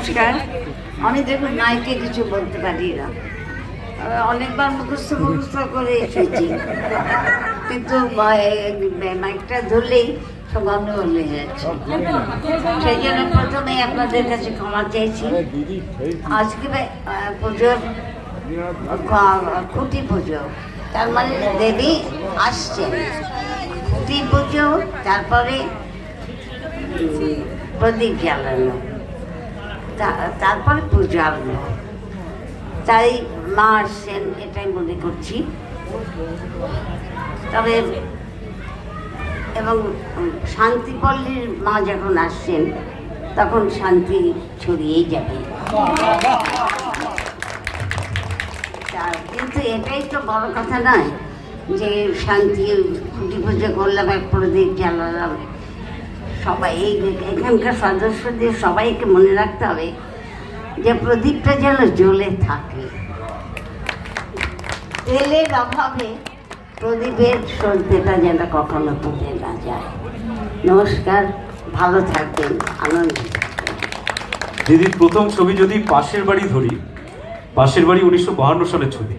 নমস্কার আমি দেখুন মাইকে কিছু বলতে পারি না। অনেকবার মুখস্থ মুখস্থ করে এসেছি। কিন্তু মাইকটা ধরলেই সব গন্ডগোল হয়ে যাচ্ছে। সেই জন্য প্রথমে আপনাদের কাছে ক্ষমা চাইছি। আজকে পুজোর খুঁটি পুজো, তার মানে দেবী আসছেন খুঁটি পুজো, তারপরে প্রদীপ জ্বালানো। তারপরে পুজো আরম্ভ তাই মা আসছেন এটাই মনে করছি। তবে এবং শান্তিপল্লীর মা যখন আসছেন তখন শান্তি ছড়িয়েই যাবে। কিন্তু এটাই তো বড় কথা নয় যে শান্তি খুঁটি পুজো করলাম, এক প্রদীপ জ্বালালাম। সবাই এখানকার সদস্যদের সবাইকে মনে রাখতে হবে যে প্রদীপটা যেন জ্বলে থাকে। তেলের অভাবে প্রদীপের সলতেটা যেন কখনো পুড়ে না যায়। নমস্কার, ভালো থাকবেন, আনন্দ দিদির প্রথম ছবি যদি পাশের বাড়ি ধরি, পাশের বাড়ি উনিশশো বাহান্ন সালের ছবি,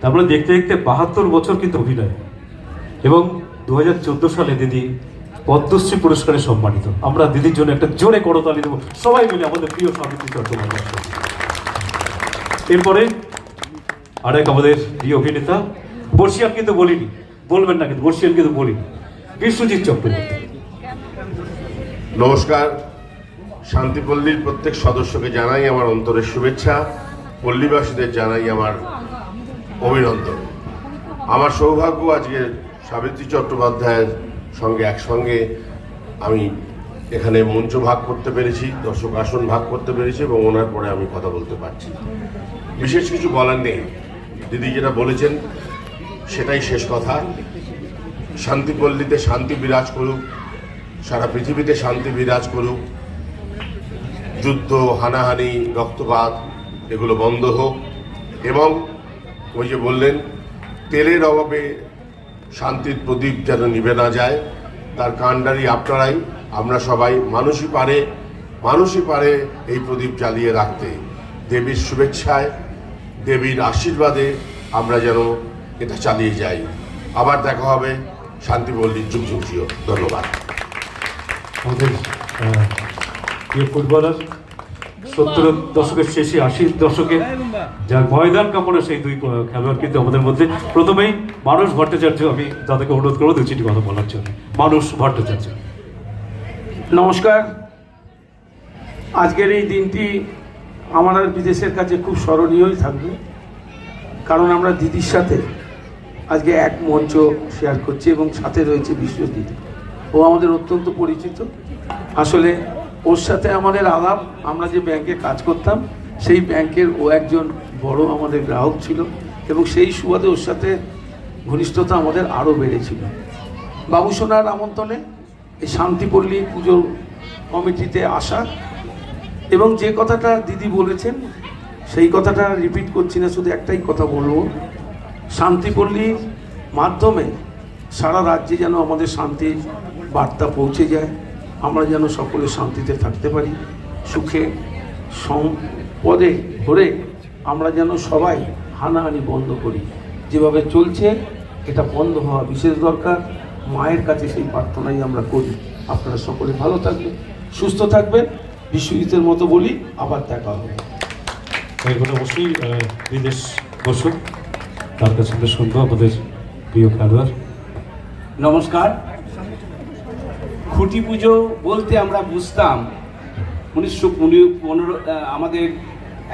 তারপরে দেখতে দেখতে বাহাত্তর বছর কিন্তু অভিনয়। এবং দু হাজার চোদ্দ সালে দিদি পদ্মশ্রী পুরস্কারে সম্মানিত। আমরা দিদির জন্য একটা জোরে করতালি দেবো। সবাই মিলে আমাদের প্রিয় সাবিত্রী চট্টোপাধ্যায় এরপরে আরেক আমাদের প্রিয় অভিনেতা, বর্ষিয়ান কিন্তু বলিনি। বলবেন না কিন্তু, বর্ষিয়ান কিন্তু বলিনি। বিশ্বজিৎ চক্রবর্তী নমস্কার। শান্তিপল্লীর প্রত্যেক সদস্যকে জানাই আমার অন্তরের শুভেচ্ছা। পল্লীবাসীদের জানাই আমার অভিনন্দন। আমার সৌভাগ্য আজকে সাবিত্রী চট্টোপাধ্যায়ের সঙ্গে একসঙ্গে আমি এখানে মঞ্চ ভাগ করতে পেরেছি, দর্শক আসন ভাগ করতে পেরেছি এবং ওনার পরে আমি কথা বলতে পারছি। বিশেষ কিছু বলার নেই। দিদি যেটা বলেছেন, সেটাই শেষ কথা। শান্তিপল্লীতে শান্তি বিরাজ করুক, সারা পৃথিবীতে শান্তি বিরাজ করুক, যুদ্ধ, হানাহানি, রক্তপাত, এগুলো বন্ধ হোক। এবং ওই যে বললেন, তেলের অভাবে শান্তির প্রদীপ যেন নিভে না যায়। তার কাণ্ডারি আপনারাই আমরা সবাই মানুষই পারে মানুষই পারে এই প্রদীপ জ্বালিয়ে রাখতে। দেবীর শুভেচ্ছায় দেবীর আশীর্বাদে আমরা যেন এটা চালিয়ে যাই। আবার দেখা হবে শান্তিপল্লীর যুগ যুগ জিও। ধন্যবাদ। আহ, প্রিয় ফুটবলার সত্তর দশকের শেষে আশির দশকে যার ময়দান কাপড়ে সেই দুই খেলোয়াড় কিন্তু আমাদের মধ্যে। প্রথমেই মানুষ ভট্টাচার্য, আমি তাদেরকে অনুরোধ করব দু চিঠি কথা বলার জন্য। মানুষ ভট্টাচার্য। নমস্কার। আজকের এই দিনটি আমার বিদেশের কাছে খুব স্মরণীয়ই থাকবে। কারণ আমরা দিদির সাথে আজকে এক মঞ্চ শেয়ার করছি এবং সাথে রয়েছে বিশ্বজিৎ ও আমাদের অত্যন্ত পরিচিত। আসলে ওর সাথে আমাদের আলাপ, আমরা যে ব্যাংকে কাজ করতাম সেই ব্যাংকের ও একজন বড় আমাদের গ্রাহক ছিল এবং সেই সুবাদে ওর সাথে ঘনিষ্ঠতা আমাদের আরও বেড়েছিল। বাবুসোনার আমন্ত্রণে এই শান্তিপল্লী পুজো কমিটিতে আসা এবং যে কথাটা দিদি বলেছেন, সেই কথাটা রিপিট করছি না, শুধু একটাই কথা বলব। শান্তিপল্লীর মাধ্যমে সারা রাজ্যে যেন আমাদের শান্তির বার্তা পৌঁছে যায়, আমরা যেন সকলে শান্তিতে থাকতে পারি, সুখে সম্পদে ধরে আমরা যেন সবাই হানাহানি বন্ধ করি। যেভাবে চলছে এটা বন্ধ হওয়া বিশেষ দরকার। মায়ের কাছে সেই প্রার্থনাই আমরা করি। আপনারা সকলে ভালো থাকবেন সুস্থ থাকবেন। বিশ্বজিতের মতো বলি আবার দেখা হবে। এরপরে অবশ্যই বিদেশ বসুক তার কাছে আমরা শুনব আমাদের প্রিয় খেলোয়াড়। নমস্কার। খুঁটি পুজো বলতে আমরা বুঝতাম উনিশশো পনেরো আমাদের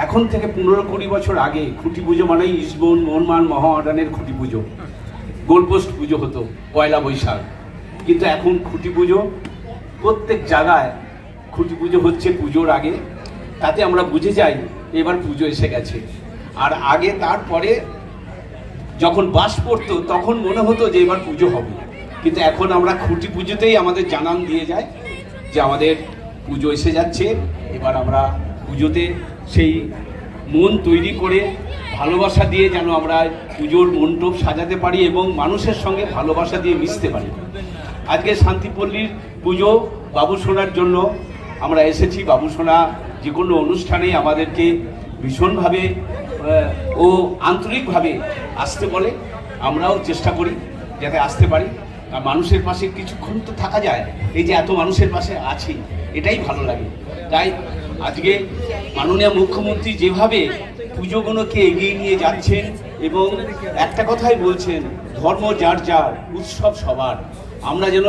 এখন থেকে পনেরো কুড়ি বছর আগে খুঁটি পুজো মানেই ইসবন মোহনমান মহামাডানের খুঁটি পুজো। গোলপোস্ট পুজো হতো, পয়লা বৈশাখ। কিন্তু এখন খুঁটি পুজো, প্রত্যেক জায়গায় খুঁটি পুজো হচ্ছে পুজোর আগে। তাতে আমরা বুঝে যাই, এবার পুজো এসে গেছে। আর আগে তারপরে যখন বাস পড়তো, তখন মনে হতো যে এবার পুজো হবে। কিন্তু এখন আমরা খুঁটি পুজোতেই আমাদের জানান দিয়ে যায় যে আমাদের পুজো এসে যাচ্ছে, এবার আমরা পুজোতে সেই মন তৈরি করে ভালোবাসা দিয়ে যেন আমরা পুজোর মণ্ডপ সাজাতে পারি এবং মানুষের সঙ্গে ভালোবাসা দিয়ে মিশতে পারি। আজকে শান্তিপল্লীর পুজো বাবুসোনার জন্য আমরা এসেছি। বাবুসোনা যে কোনো অনুষ্ঠানে আমাদেরকে ভীষণভাবে ও আন্তরিকভাবে আসতে বলে। আমরাও চেষ্টা করি যাতে আসতে পারি। আর মানুষের পাশে কিছুক্ষণ তো থাকা যায়। এই যে এত মানুষের পাশে আছি, এটাই ভালো লাগে। তাই আজকে মাননীয় মুখ্যমন্ত্রী যেভাবে পুজোগুলোকে এগিয়ে নিয়ে যাচ্ছেন এবং একটা কথাই বলছেন, ধর্ম যার যার, উৎসব সবার। আমরা যেন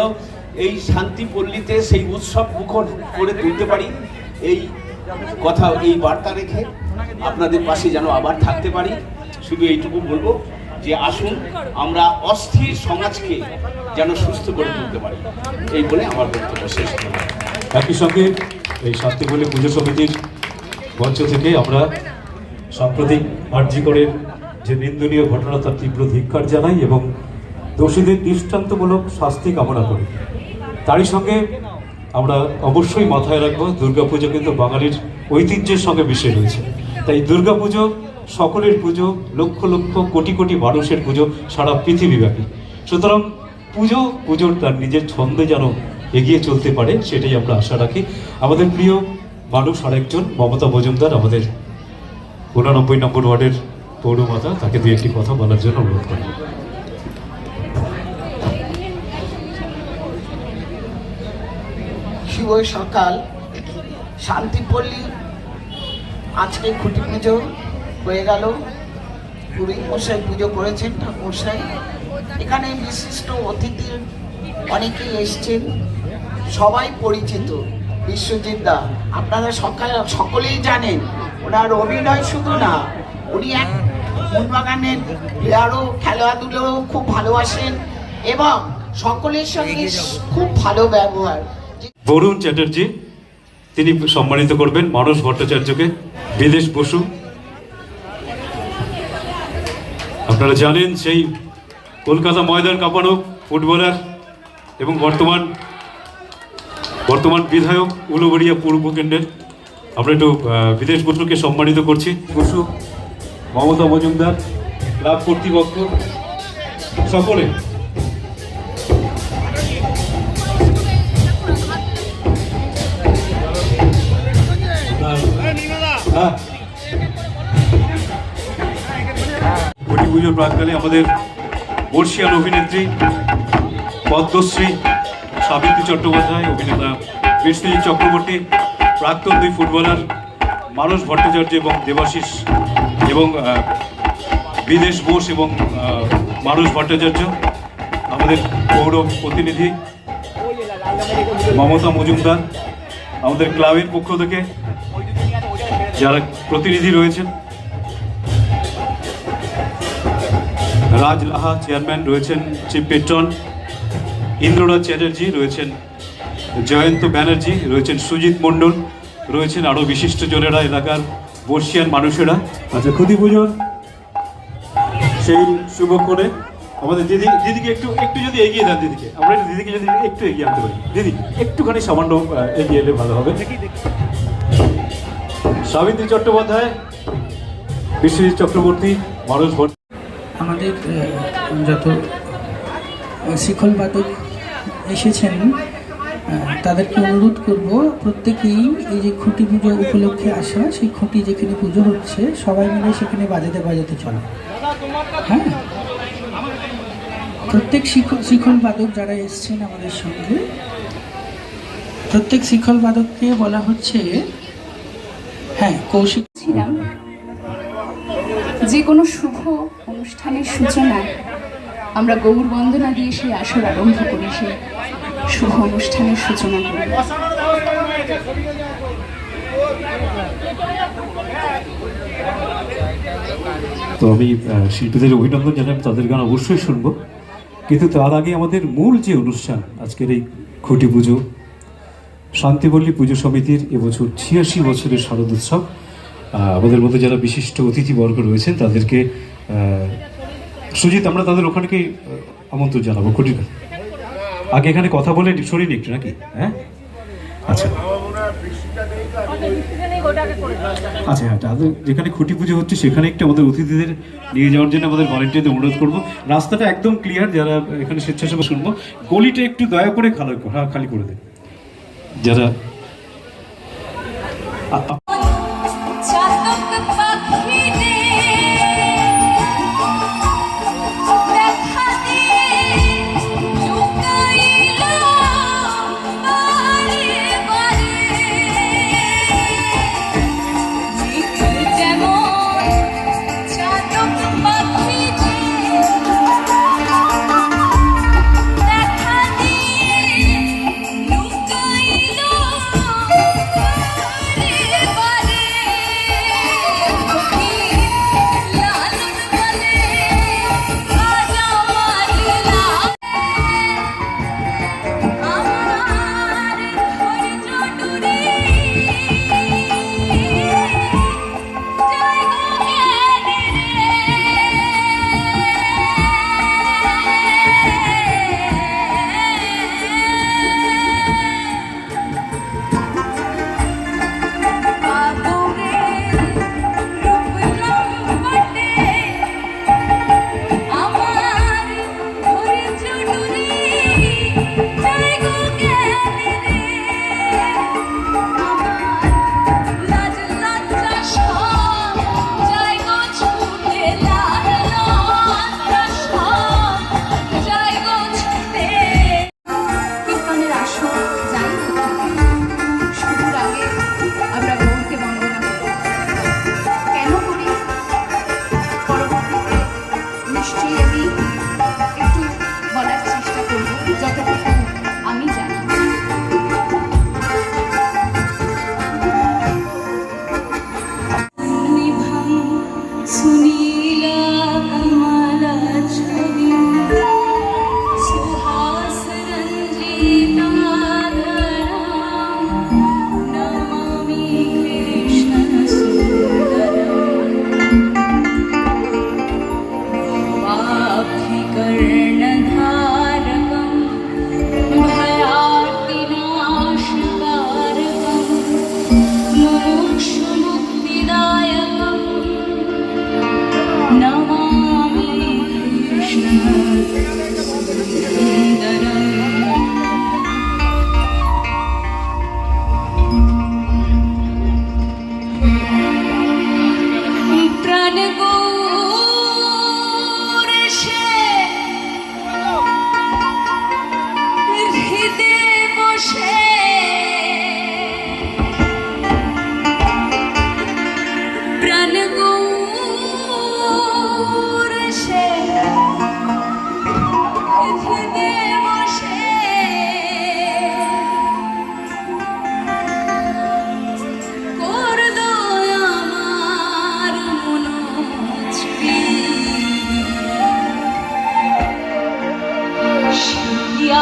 এই শান্তিপল্লীতে সেই উৎসব মুখর করে তুলতে পারি। এই কথা, এই বার্তা রেখে আপনাদের পাশে যেন আবার থাকতে পারি। শুধু এইটুকু বলব যে আসুন, আমরা অস্থির সমাজকে যেন সুস্থ করে তুলতে পারি। এই বলে আমার বক্তব্য শেষ করলাম। একই সঙ্গে এই শান্তিপল্লী পুজো সমিতির মঞ্চ থেকে আমরা সাম্প্রতিক আর্যিকরের যে নিন্দনীয় ঘটনা তার তীব্র ধিক্ষার জানাই এবং দোষীদের দৃষ্টান্তমূলক শাস্তি কামনা করি। তারই সঙ্গে আমরা অবশ্যই মাথায় রাখব, দুর্গাপুজো কিন্তু বাঙালির ঐতিহ্যের সঙ্গে মিশে রয়েছে। তাই দুর্গাপুজো সকলের পুজো, লক্ষ লক্ষ কোটি কোটি মানুষের পুজো সারা পৃথিবীব্যাপী। সুতরাং পুজো, পুজোর তার নিজের ছন্দে যেন এগিয়ে চলতে পারে, সেটাই আমরা আশা রাখি। আমাদের প্রিয় মানুষ আরেকজন, মমতা মজুমদার, আমাদের উনানব্বই নম্বর ওয়ার্ডের পৌরমাতা, তাকে দু একটি কথা বলার জন্য অনুরোধ করি। শুভ সকাল। শান্তিপল্লী, আজকে খুঁটি পুজো হয়ে গেল। পুরী মশাই পুজো করেছেন মশাই। এখানে বিশিষ্ট অতিথি অনেকেই এসছেন। সবাই পরিচিত। বিশ্বজিৎ দা আপনারা সকাল সকলেই জানেন ওনার অভিনয় শুধু না উনি এক মোহনবাগানের প্লেয়ারও খেলাধুলোও খুব ভালোবাসেন এবং সকলের সঙ্গে খুব ভালো ব্যবহার। বরুণ চ্যাটার্জি তিনি সম্মানিত করবেন মানস ভট্টাচার্যকে বিদেশ বসু। আপনারা জানেন সেই কলকাতা ময়দান কাঁপানো ফুটবলার এবং বর্তমান বর্তমান বিধায়ক উলুবড়িয়া পূর্ব কেন্দ্রের। আমরা একটু বিদেশ বসুকে সম্মানিত করছি। বসু, মমতা মজুমদার ক্লাব কর্তৃপক্ষ, সকলে। হ্যাঁ। পুজোর প্রাককালে আমাদের বর্ষিয়ান অভিনেত্রী, পদ্মশ্রী সাবিত্রী চট্টোপাধ্যায়, অভিনেতা বিশ্বজিৎ চক্রবর্তী, প্রাক্তন দুই ফুটবলার মানস ভট্টাচার্য এবং দেবাশিস এবং বিদেশ বোস এবং মানস ভট্টাচার্য, আমাদের পৌর প্রতিনিধি মমতা মজুমদার, আমাদের ক্লাবের পক্ষ থেকে যারা প্রতিনিধি রয়েছেন, রাজ লাহা, চেয়ারম্যান রয়েছেন, চিফ পেট্রন ইন্দ্রনাথ চ্যাটার্জি রয়েছেন জয়ন্ত ব্যানার্জি রয়েছেন সুজিত মণ্ডল রয়েছেন আরও বিশিষ্ট জনেরা এলাকার বর্ষিয়ান মানুষেরা। আচ্ছা ক্ষতি পুজোর সেই শুভক্ষণে আমাদের দিদি দিদিকে একটু একটু যদি এগিয়ে দেন দিদিকে। আমরা একটু দিদিকে যদি একটু এগিয়ে আনতে পারি। দিদি একটুখানি সামান্য এগিয়ে এলে ভালো হবে। সাবিত্রী চট্টোপাধ্যায় বিশ্বজিৎ চক্রবর্তী মানুষ আমাদের যত শিখল বাদক এসেছেন তাদেরকে অনুরোধ করব, প্রত্যেকেই এই যে খুঁটি পুজো উপলক্ষে আসা, সেই খুঁটি যেখানে পুজো হচ্ছে, সবাই মিলে সেখানে বাজাতে বাজাতে চলে। হ্যাঁ? প্রত্যেক শিখল শিখল বাদক যারা এসছেন আমাদের সঙ্গে, প্রত্যেক শিখল বাদককে বলা হচ্ছে হ্যাঁ কৌশিক। যে কোনো শুভ অনুষ্ঠানের সূচনায় আমরা গৌর বন্দনা দিয়ে সেই আসর আরম্ভ করি, সেই শুভ অনুষ্ঠানের সূচনা করি। তো আমি শিল্পীদের অভিনন্দন জানাই তাদের গান অবশ্যই শুনব। কিন্তু তার আগে আমাদের মূল যে অনুষ্ঠান, আজকের এই খুঁটি পুজো, শান্তিপল্লী পুজো সমিতির এবছর ছিয়াশি বছরের শারদোৎসব উৎসব আমাদের মধ্যে যারা বিশিষ্ট অতিথিবর্গ রয়েছেন, তাদেরকে সুজিত আমরা তাদের ওখানকে আহ, আমন্ত্রণ জানাব খুঁটির আগে এখানে কথা বলে সরিয়ে একটু নাকি? হ্যাঁ? আচ্ছা। আচ্ছা হ্যাঁ তাদের যেখানে খুঁটি পুজো হচ্ছে সেখানে একটু আমাদের অতিথিদের নিয়ে যাওয়ার জন্য আমাদের ভলেন্টিয়ারদের অনুরোধ করব। রাস্তাটা একদম ক্লিয়ার যারা এখানে স্বেচ্ছাসেবা শুনব গলিটা একটু দয়া করে খালি হ্যাঁ খালি করে দেন। যারা cześć 的日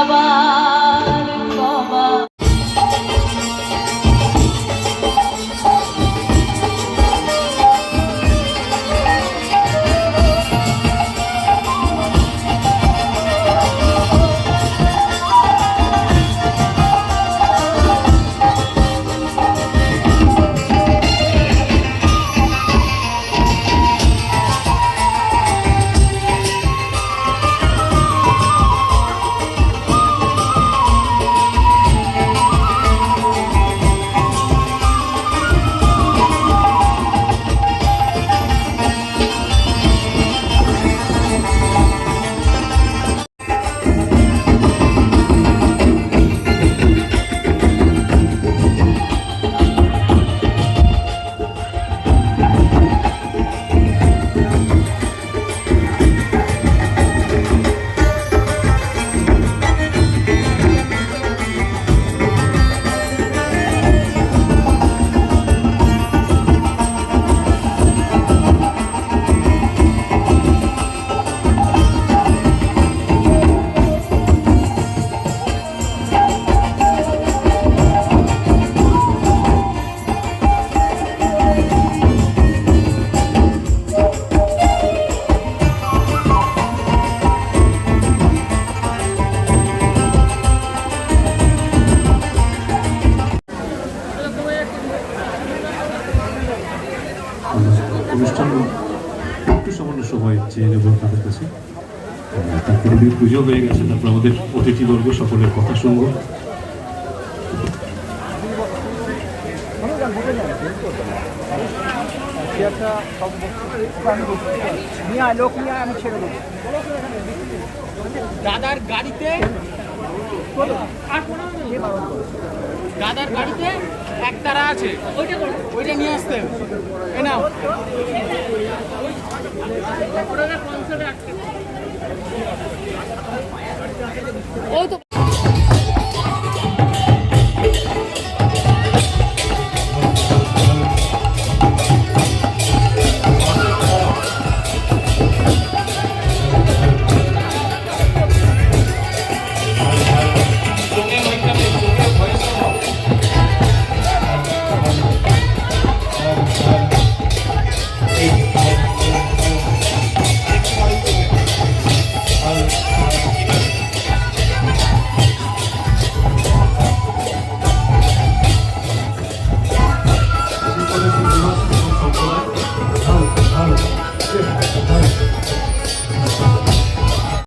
সেই মন্দির পুজো হয়ে গেছে তারপর আমাদের অতিথিবর্গ সকলের কথা শুনব। দাদার গাড়িতে দাদার গাড়িতে এক তারা আছে। ওইটা নিয়ে আসতে এ নাও। ওই তো